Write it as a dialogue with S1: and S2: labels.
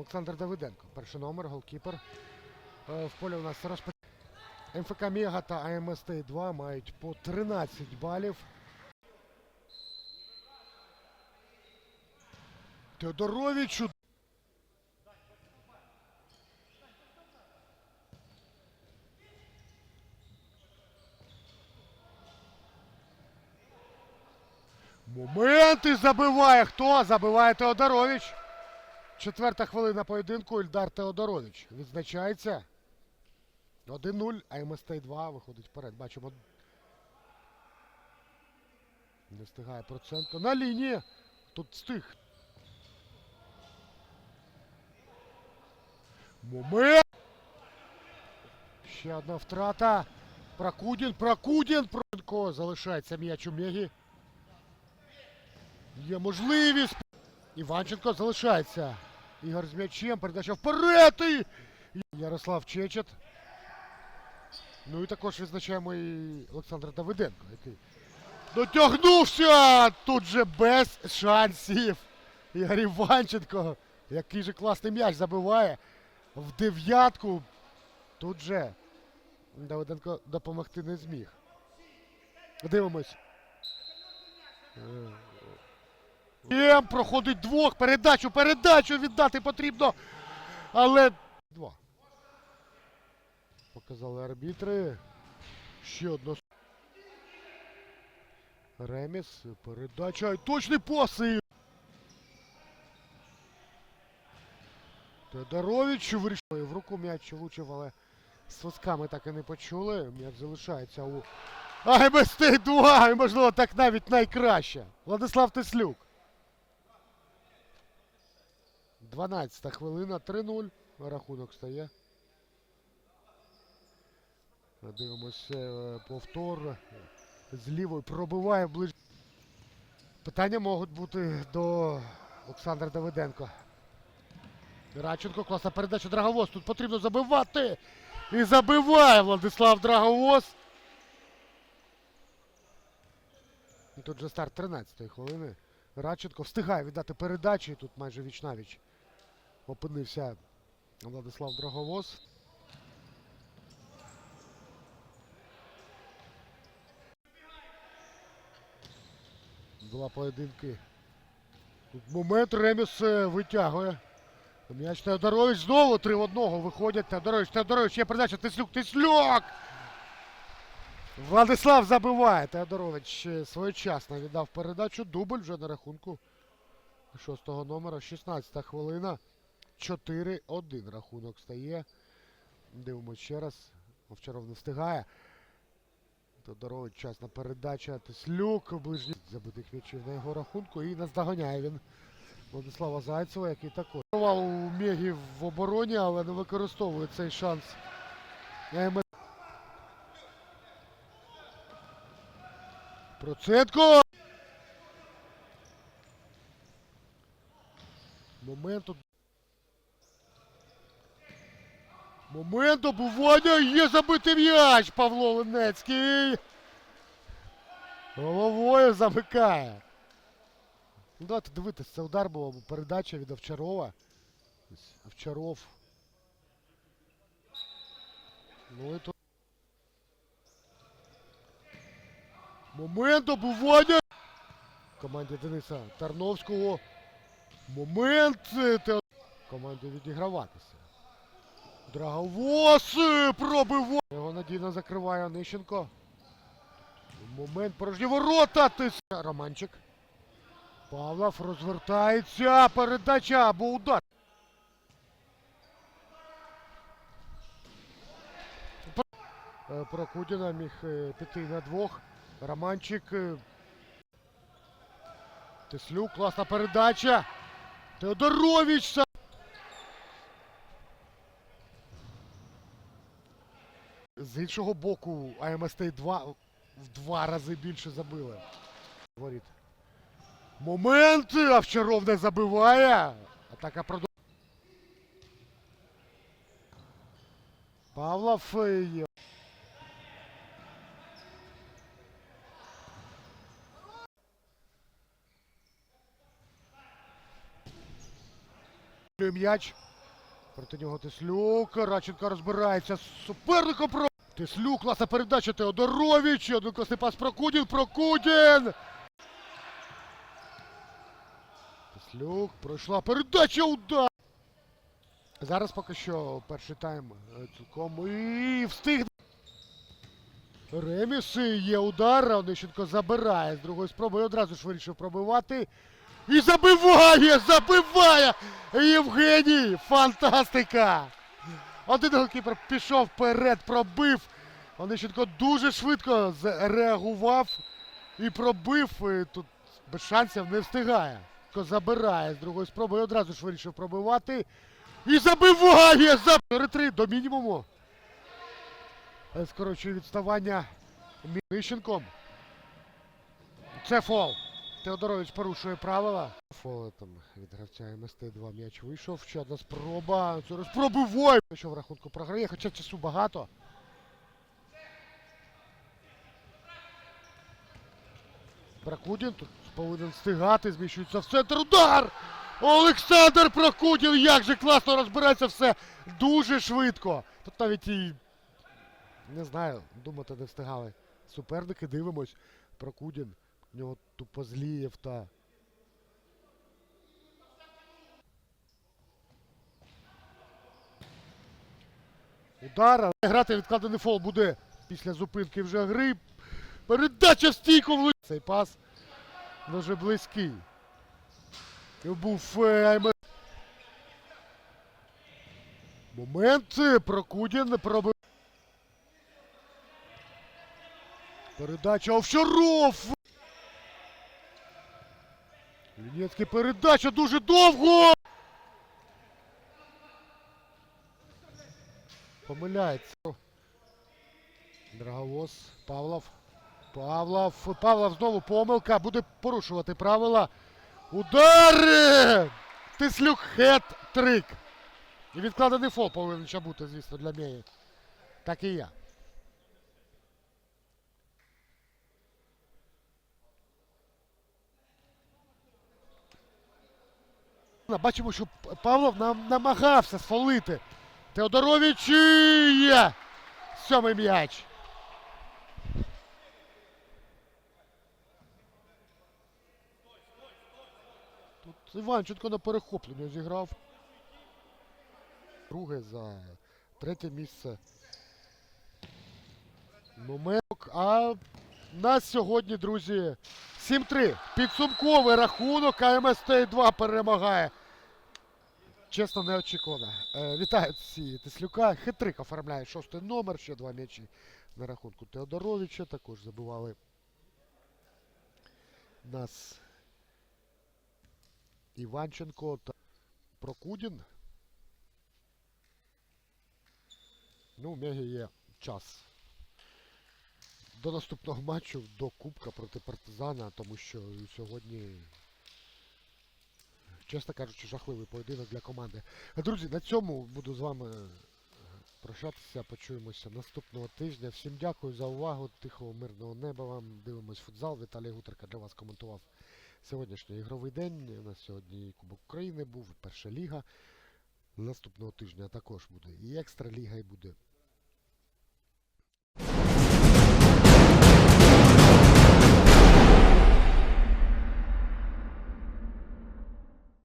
S1: Олександр Давиденко. Перший номер, голкіпер. Е, В полі у нас розпочав. МФК Мега та АМСТ 2 мають по 13 балів. Теодоровичу. Моменти забиває. Хто? Забиває Теодорович. Четверта хвилина поєдинку. Ільдар Теодорович відзначається. 1-0, а МСТ 2 виходить вперед. Бачимо. Не встигає Проценко. На лінії. Тут встиг. Момент. Ще одна втрата. Прокудін, Прокудін. Проценко залишається м'яч у Мегі. Є можливість. Іванченко залишається. Ігор з м'ячем. Передача вперед. І... Ярослав Чечет. Ну і також відзначаємо і Олександра Давиденко, який дотягнувся тут же без шансів. Ігор Іванченко, який же класний м'яч забиває в дев'ятку. Тут же Давиденко допомогти не зміг. Дивимось. Єм, проходить двох. Передачу, передачу віддати потрібно. Але. Два. Показали арбітри. Ще одно. Реміс. Передача. Точний паси. Теодорович вирішив. В руку м'яч влучив, але свисками так і не почули. М'яч залишається у АМСТ 2. І можливо так навіть найкраще. Владислав Теслюк. 12 хвилина, 3-0. Рахунок стає. Дивимося е, повтор. З лівої пробиває ближче. Питання можуть бути до Олександра Давиденко. Радченко, класна передача Драговоз. Тут потрібно забивати. І забиває Владислав Драговоз. І тут же старт 13-ї хвилини. Радченко встигає віддати передачі. Тут майже віч-навіч опинився Владислав Драговоз. Два поєдинки. Тут момент Реміс е, витягує. М'яч Теодорович знову 3 в одного виходять. Теодорович, Теодорович, є передача. Тислюк, Тислюк! Владислав забиває. Теодорович е, своєчасно віддав передачу. Дубль вже на рахунку шостого номера. 16 хвилина. 4-1 рахунок стає. Дивимось ще раз. Овчаров не встигає. Теодорович часна передача. Тислюк ближній забитих м'ячів на його рахунку. І наздоганяє він Владислава Зайцева, який також Провал у Мегі в обороні, але не використовує цей шанс. АМС. Проценко! Момент добування є забитий м'яч Павло Ленецький. Головою замикає. Ну, давайте дивитись, це удар був, передача від Овчарова. Овчаров. Ну і тут. Момент добування. Команді Дениса Тарновського. Момент. е. Команді відіграватися. Драговоз е, пробиває. Його надійно закриває Онищенко. Момент порожні ворота. Тис... Романчик. Павлов розвертається. Передача або удар. Е, Прокудіна міг е, піти на двох. Романчик. е, Теслюк, класна передача. Теодорович. З іншого боку, АМСТ 2 в два рази більше забили. Воріт. Момент! Овчаров не забиває. Атака продовжує. Павлов. М'яч. Проти нього Тислюк. Радченко розбирається з суперником. Про... Тислюк, класна передача Теодорович. Один класний пас Прокудін. Прокудін. Тислюк. Пройшла передача. Удар. Зараз поки що перший тайм е, цілком і встиг. Реміс є удар. Онищенко забирає з другої спроби і одразу ж вирішив пробивати. І забиває! Забиває! Євгеній! Фантастика! Один голкіпер пішов вперед, пробив. Онищенко дуже швидко зреагував і пробив. І тут без шансів не встигає. Забирає з другої спроби і одразу ж вирішив пробивати. І забиває! За 4-3 до мінімуму. Скорочує відставання Міщенком. Це фол. Теодорович порушує правила. Фол там від гравця МСТ-2 м'яч вийшов. Ще одна спроба. Зараз пробивай! Що в рахунку програє, хоча часу багато. Прокудін тут повинен встигати, зміщується в центр. Удар! Олександр Прокудін! Як же класно розбирається все дуже швидко. Тут навіть і не знаю, думати не встигали. Суперники дивимось. Прокудін. В нього тупо злієв та. Удар, але грати відкладений фол буде після зупинки вже гри. Передача в стійку в Цей пас дуже близький. Був е, Айме- Момент е, Прокудін пробив. Передача Овчаров! Лінецький передача дуже довго! Помиляється. Драговоз, Павлов. Павлов. Павлов знову помилка. Буде порушувати правила. Удари! Тислюк хет-трик. І відкладений фол повинен ще бути, звісно, для Меї. Так і я. Бачимо, що Павлов нам намагався сфолити. Теодорович є! Сьомий м'яч. Тут Іванченко на перехоплення зіграв. Друге за третє місце. Момент. А нас сьогодні, друзі, 7-3. Підсумковий рахунок. АМСТ 2 перемагає. Чесно, неочікувано. Е, вітаю всі Теслюка. Хитрик оформляє шостий номер, ще два м'ячі на рахунку Теодоровича. Також забивали нас Іванченко та Прокудін. Ну, у Мегі є час. До наступного матчу, до Кубка проти партизана, тому що сьогодні чесно кажучи, жахливий поєдинок для команди. Друзі, на цьому буду з вами е, прощатися. Почуємося наступного тижня. Всім дякую за увагу. Тихого мирного неба вам. Дивимось футзал. Віталій Гутерка для вас коментував сьогоднішній ігровий день. У нас сьогодні Кубок України був, перша ліга. Наступного тижня також буде і екстра ліга, і буде